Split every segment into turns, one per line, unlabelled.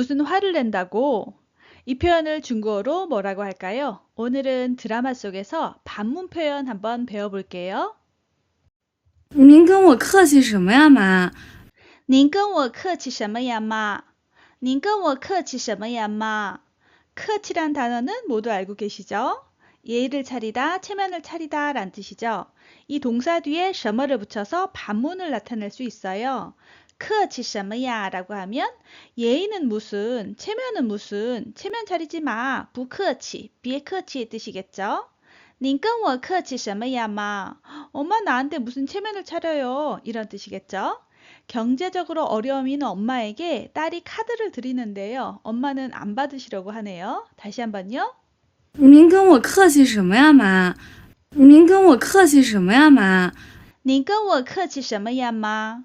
무슨 화를 낸다고? 이 표현을 중국어로 뭐라고 할까요? 오늘은 드라마 속에서 반문 표현 한번 배워볼게요.
您跟我客气什么呀，妈？
您跟我客气什么呀, 마? 您跟我客气什么呀, 마?客气란 단어는 모두 알고 계시죠? 예의를 차리다, 체면을 차리다 란 뜻이죠. 이 동사 뒤에 什么를 붙여서 반문을 나타낼 수 있어요. 客气什么呀 라고 하면 예의는 무슨, 체면은 무슨, 체면 차리지 마, 不客气, 别客气의 뜻이겠죠. 您跟我客气什么呀, 마? 엄마 나한테 무슨 체면을 차려요? 이런 뜻이겠죠. 경제적으로 어려움이 있는 엄마에게 딸이 카드를 드리는데요. 엄마는 안 받으시려고 하네요. 다시 한번요.
您跟我客气什么呀，妈？您跟我客气什么呀，妈？
您跟我客气什么呀，妈？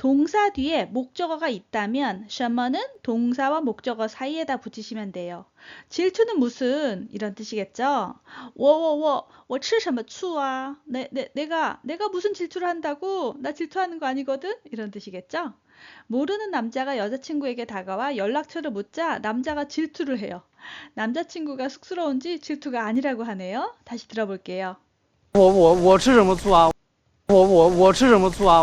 동사 뒤에 목적어가 있다면 什么는 동사와 목적어 사이에다 붙이시면 돼요. 질투는 무슨 이런 뜻이겠죠. 我我我我吃什么醋啊? 내, 내, 내가 내가 무슨 질투를 한다고? 나 질투하는 거 아니거든? 이런 뜻이겠죠. 모르는 남자가 여자친구에게 다가와 연락처를 묻자 남자가 질투를 해요. 남자친구가 쑥스러운지 질투가 아니라고 하네요. 다시 들어볼게요.
我我我吃什么醋啊？我我我吃什么醋啊？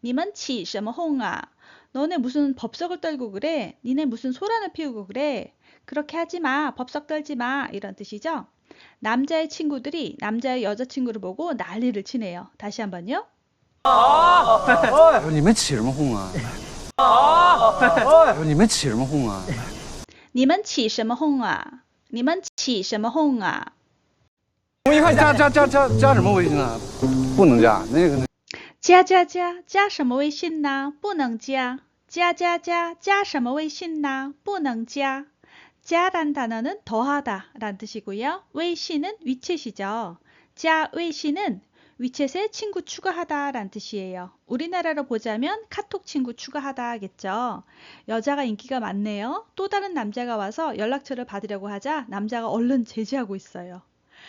你们起什么哄啊? 너네 무슨 법석을 떨고 그래? 니네 무슨 소란을 피우고 그래? 그렇게 하지 마. 법석 떨지 마. 이런 뜻이죠. 남자의 친구들이 남자의 여자친구를 보고 난리를 치네요. 다시 한번요.
你们起什么哄啊？你们起什么哄啊？
你们起什么哄啊？你们起什么哄啊？
加加加加加什么微信啊？不能加那个那。
加加加加什么微信呢？不能加。加加加加什么微信呢？不能加。 짜란 단어는 더하다 란 뜻이고요. 웨이시는 위챗이죠. 짜 웨이시는 위챗에 친구 추가하다 란 뜻이에요. 우리나라로 보자면 카톡 친구 추가하다 하겠죠. 여자가 인기가 많네요. 또 다른 남자가 와서 연락처를 받으려고 하자 남자가 얼른 제지하고 있어요.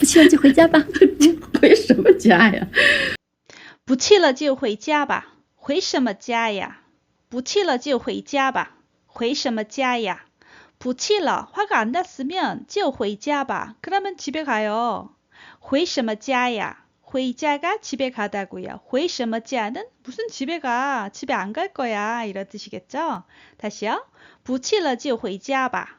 不气了就回家吧。
回什么家呀？
不气了就回家吧。回什么家呀？不气了就回家吧。回什么家呀？不气了，화가안났으면就回家吧。그러면집에가요。回什么家呀？ 회자가 집에 가다고요. 回什么家는 무슨 집에 가? 집에 안 갈 거야. 이런 뜻이겠죠? 다시요. 不去了就回家吧.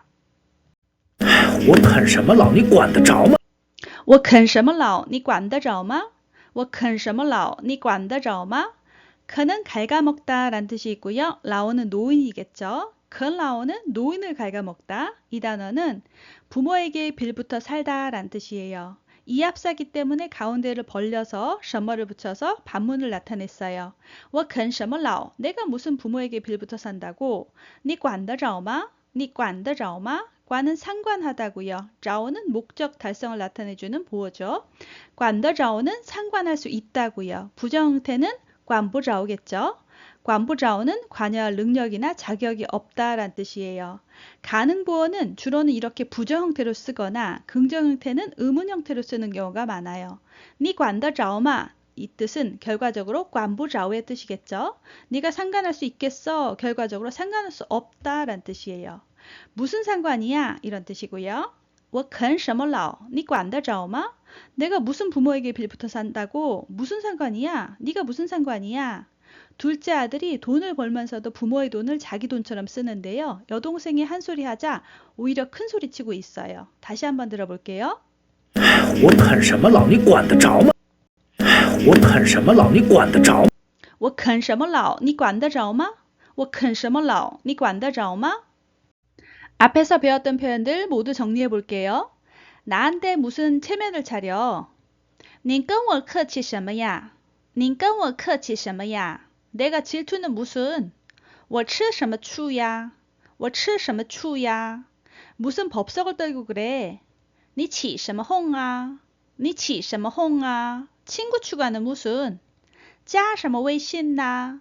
我啃什么老，你管得着吗？
我啃什么老，你管得着吗？我啃什么老，你管得着吗？ 큰은 갉아먹다란 뜻이 있고요. 라오는 노인이겠죠. 큰 라오는 노인을 갉아먹다. 이 단어는 부모에게 빌부터 살다란 뜻이에요. 이합사기 때문에 가운데를 벌려서 셔머를 붙여서 반문을 나타냈어요. 我啃什么老? 내가 무슨 부모에게 빌부터 산다고? 你管得着吗? 니관다 라오마 관은 상관하다고요. 자오는 목적 달성을 나타내주는 보호죠. 관다 자오는 상관할 수 있다고요. 부정 형태는 관부 자오겠죠. 관부 자오는 관여할 능력이나 자격이 없다란 뜻이에요. 가능 보호는 주로는 이렇게 부정 형태로 쓰거나 긍정 형태는 의문 형태로 쓰는 경우가 많아요. 니관다 자오마 이 뜻은 결과적으로 관부자오의 뜻이겠죠. 네가 상관할 수 있겠어. 결과적으로 상관할 수 없다란 뜻이에요. 무슨 상관이야? 이런 뜻이고요. 我啃什么老?你 管得着吗? 내가 무슨 부모에게 빌부터 산다고? 무슨 상관이야? 네가 무슨 상관이야? 둘째 아들이 돈을 벌면서도 부모의 돈을 자기 돈처럼 쓰는데요. 여동생이 한 소리 하자 오히려 큰 소리 치고 있어요. 다시 한번 들어볼게요.
我啃什么老，你管得着吗？ 我啃什么老，你管得着吗？
我啃什么老?你管得着吗?我啃什么老?你管得着吗? 앞에서 배웠던 표현들 모두 정리해 볼게요. 나한테 무슨 체면을 차려? 您跟我客气什么呀?您跟我客气什么呀? 내가 질투는 무슨? 我吃什么醋呀?我吃什么醋呀? 무슨 법석을 떨고 그래? 你起什么哄啊?你起什么哄啊? 친구 추가는 무슨? 加什么微信呐?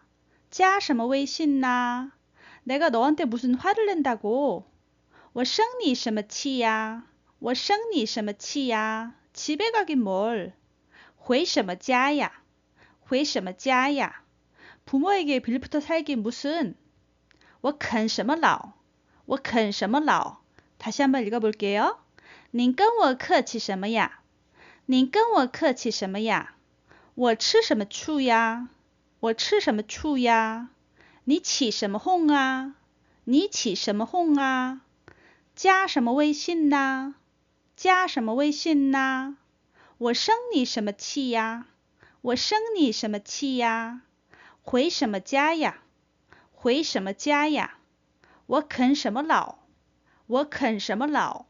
加什么微信呐? 내가 너한테 무슨 화를 낸다고? 我生你什么气呀?我生你什么气呀? 집에 가긴 뭘? 回什么家呀?回什么家呀? 부모에게 빌부터 살긴 무슨? 我啃什么老?我啃什么老? 다시 한번 읽어볼게요. 您跟我客气什么呀? 您跟我客气什么呀?我吃什么醋呀?我吃什么醋呀?你起什么哄啊?你起什么哄啊?加什么微信呐？加什么微信呐？我生你什么气呀？我生你什么气呀？回什么家呀？回什么家呀？我啃什么老？我啃什么老？